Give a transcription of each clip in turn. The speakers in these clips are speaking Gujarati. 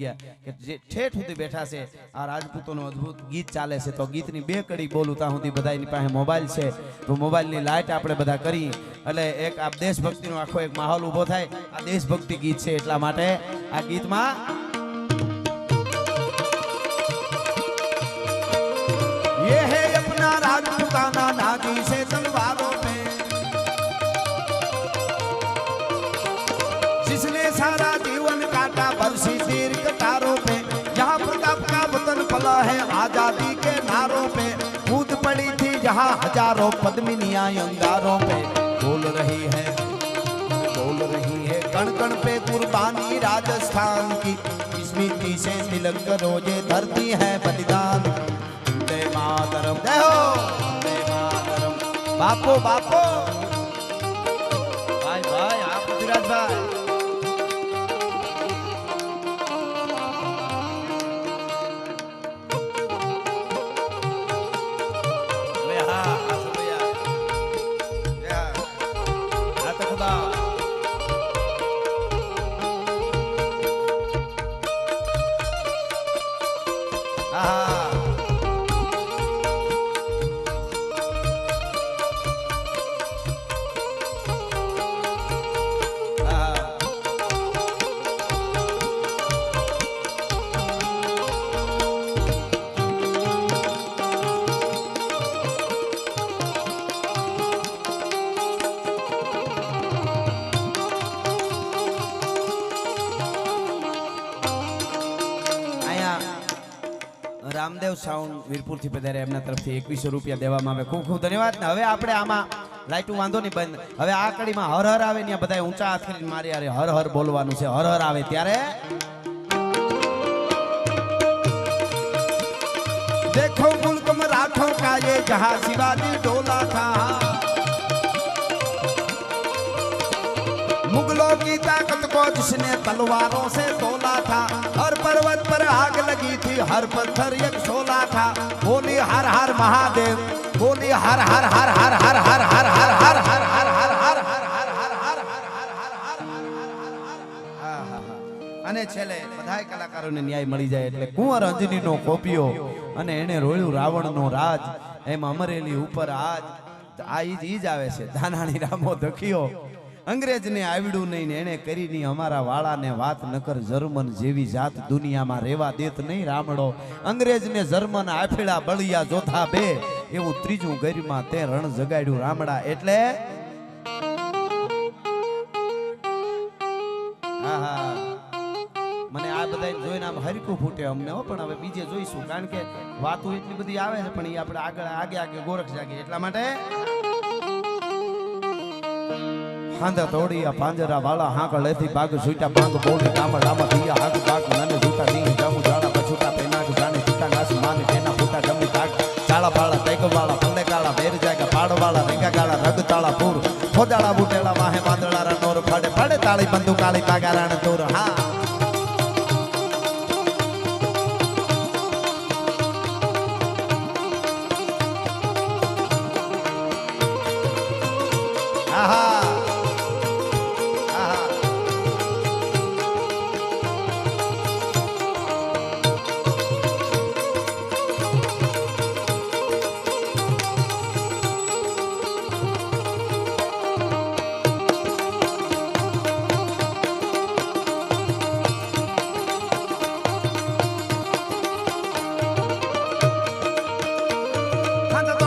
ગયા કે જે ઠેઠ સુધી બેઠા છે, આ રાજપૂતોનું અદ્ભુત ગીત ચાલે છે. તો ગીતની બે કડી બોલું, ત્યાં સુધી બધાની પાસે મોબાઈલ છે. તો મોબાઈલની લાઇટ આપણે બધા કરી. એટલે એક આ દેશભક્તિનો આખો એક માહોલ ઊભો થાય. આ દેશભક્તિ ગીત છે એટલા માટે આ ગીતમાં યે હે અપના રાજપૂતાના નાગી છે તલવારો પે. જિસને સારા જીવન કાટા બરસી के नारों पे कूद पड़ी थी, जहाँ हज़ारों पद्मिनिया अंगारों पे बोल रही है, बोल रही है। कण कण पे कुर्बानी राजस्थान की स्मृति से तिलक करो ये धरती है बलिदान। जय मातरम। जय हो। जय मातरम। बापो बापो। રામદેવ સાઉન્ડ વીરપુરથી પધારે એમના તરફથી એકવીસો રૂપિયા દેવામાં આવે ખૂબ ખૂબ ધન્યવાદ ને હવે આપણે આમાં લાઈટું વાંધો નહીં બંધ હવે આ કડીમાં હર હર આવે ત્યાં બધા ઊંચા હાથ કરીને મારી અરે હર હર બોલવાનું છે હર હર આવે ત્યારે देखो मुल्क मराठों का ये जहां शिवाजी डोला था मुगलों की ताकत को जिसने तलवारों से तोला था हर पर्वत पर હર પથ્થર એક સોલા થા બોલી હર હર મહાદેવ બોલી હર હર હર હર હર હર હર હર હર હર હર હર હર અને છેલ્લે બધા કલાકારોને ન્યાય મળી જાય એટલે કુંવર અંજનીનો કોપિયો અને એને રોયું રાવણનો રાજ એમ અમરેલી ઉપર આજ આ ઈજ ઈજ આવે છે ધાનાણી રામો ધકિયો અંગ્રેજને આવડ્યું નહીં ને એને કરી નહીં અમારા વાળાને વાત નકર જર્મન જેવી જાત દુનિયામાં રહેવા દેત નહીં રામડો. અંગ્રેજને જર્મન આફેડા બળિયા જોથા બે. એવું ત્રીજું ગરીમાં તે રણ જગાડ્યું રામડા એટલે? મને આ બધા જોઈને આમ હરકું ફૂટે અમને હો, પણ હવે બીજે જોઈશું. કારણ કે વાતો એટલી બધી આવે છે, પણ એ આપણે આગળ, આગે આગે, ગોરખ જાગે એટલા માટે? હાંધા તોડિયા પાંજરા વાળા હાંક લેથી બાગ છૂટા પાંગ બોલી ગામડ આમાં દિયા હાંક બાગ નાને જૂતા દી જામુ જાડા પછુટા પેનાક જાને છૂટા નાસ માને તેના ફૂટા જમી કાક ચાળા પાળા ટેક વાળા, પલ્લે કાળા બેર જાગા પાડ વાળા, રેંગા કાળા રગ તાળા, પૂર. ખોદાળા બુટેલા વાહે બાંદળા રા નોર, ફાડે ફાડે, તાળી બંદુ કાળી પાગા રાણ, તોર. હા. આહા. 하나 더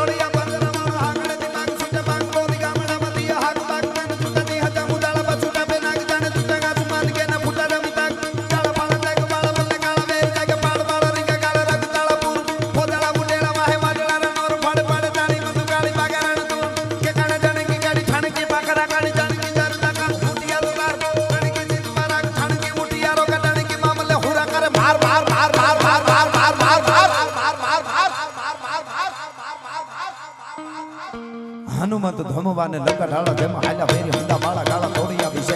હનુમંત ધમવાને લંકા ઢાળા જેમ હાલ્યા ફેરી હંદા બાળા ગાળા તોડી દિયા